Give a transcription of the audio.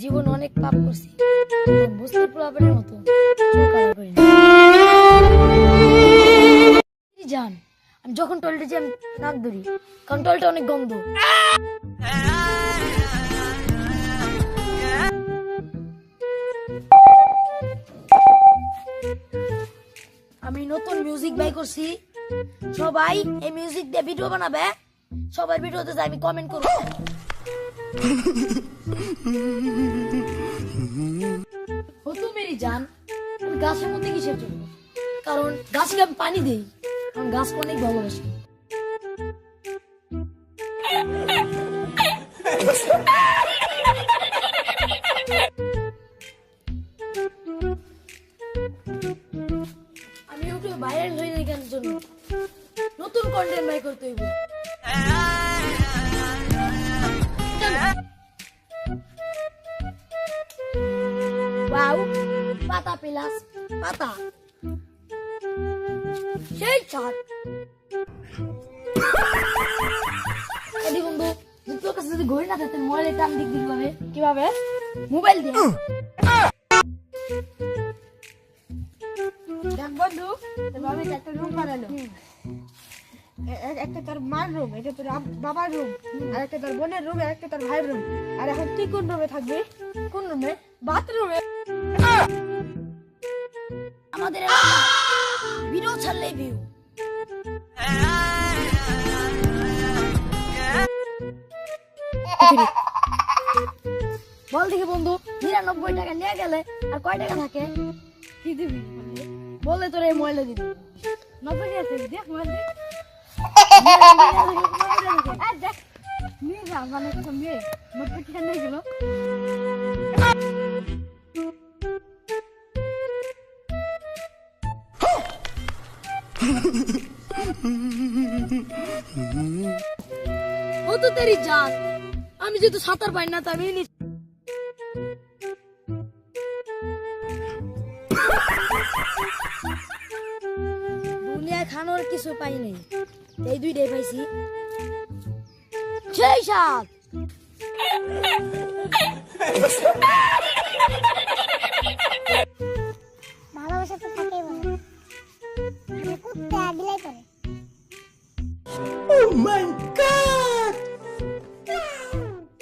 জীবন অনেক পাপ করছি, বুঝতে প্রলাপের মতো জান আমি যখন টয়লেটে যাই, আমি নাক ধরি, কারণ অনেক গন্ধ। আমি নতুন মিউজিক বাই করছি। সবাই এই মিউজিক দিয়ে ভিডিও বানাবে সবার ভিডিওতে আমি কমেন্ট করব। হতো মেরি জান গাছের মধ্যে কিসের জন্য? কারণ গাছকে আমি পানি দেই, কারণ গাছকে অনেক ভালোবাসি। আমি ইউটিউবে ভাইরাল হয়ে কেন জন্য নতুন কন্টেন্ট বাই করতে হইব। ওয়াও পাতা পেলাস, পাতা। সেই ছাদ বন্ধু তোর কাছে যদি ঘড়ি না থাকতেন মোবাইলের টান দিক দিক ভাবে কীভাবে? মোবাইল দিয়ে। বন্ধু তোর বাবা একটা রুম বানালো। একটা তোর মার রুম, এটা তোর বাবার রুম, আর একটা তোর বোনের রুম, আর একটা তোর ভাইয়ের রুম। আর এখন তুই কোন রুমে থাকবি? কোন রুমে? বাথরুমে। আমাদের ভিউ বল দেখি বন্ধু, নিরানব্বই টাকা নিয়ে গেলে আর কয় টাকা থাকে? কি দিবি? বললে তোর এই ময়লা দিবি। নব্বই মানে আর দেখ যা মানে মেয়ে। নব্বই টাকা নিয়ে গেল। ও তো তেরি জান আমি যেহেতু সাঁতার পাই না আমি দুনিয়ায় খানোর কিছু পাই নাই। এই দুইটাই পাইছি। সেই সাত manca